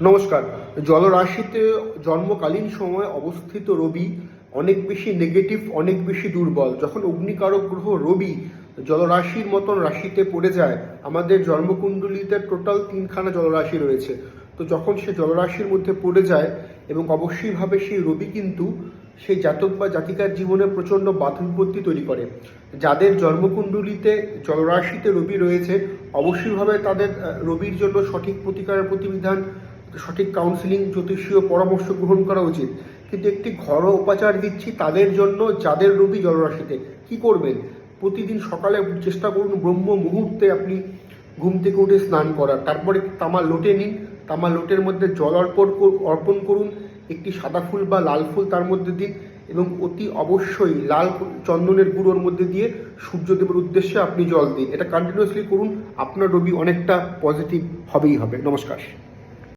নমস্কার। জলরাশিতে জন্মকালীন সময় অবস্থিত রবি অনেক বেশি নেগেটিভ অনেক বেশি দুর্বল। যখন অগ্নিকারক গ্রহ রবি জলরাশির মতন রাশিতে পড়ে যায়, আমাদের জন্মকুণ্ডলিতে টোটাল তিনখানা জলরাশি রয়েছে। তো যখন সে জলরাশির মধ্যে পড়ে যায় এবং অবশ্যইভাবে সেই রবি কিন্তু সেই জাতক বা জাতিকার জীবনে প্রচণ্ড বাধা বিপত্তি তৈরি করে। যাদের জন্মকুণ্ডলিতে জলরাশিতে রবি রয়েছে, অবশ্যইভাবে তাদের রবির জন্য সঠিক প্রতিকারের প্রতিবিধান সঠিক কাউন্সিলিং জ্যোতিষীয় পরামর্শ গ্রহণ করা উচিত। কিন্তু একটি ঘরোয়া উপাচার দিচ্ছি তাদের জন্য, যাদের রবি জলরাশিতে। কি করবেন? প্রতিদিন সকালে চেষ্টা করুন ব্রহ্ম মুহূর্তে আপনি ঘুম থেকে উঠে স্নান করার। তারপরে তামা লোটে নিন। তামা লোটের মধ্যে জল অর্পণ অর্পণ করুন। একটি সাদা ফুল বা লাল ফুল তার মধ্যে দিন এবং অতি অবশ্যই লাল চন্দনের গুঁড়োর মধ্যে দিয়ে সূর্যদেবের উদ্দেশ্যে আপনি জল দিন। এটা কন্টিনিউয়াসলি করুন। আপনার রবি অনেকটা পজিটিভ হবেই হবে। নমস্কার।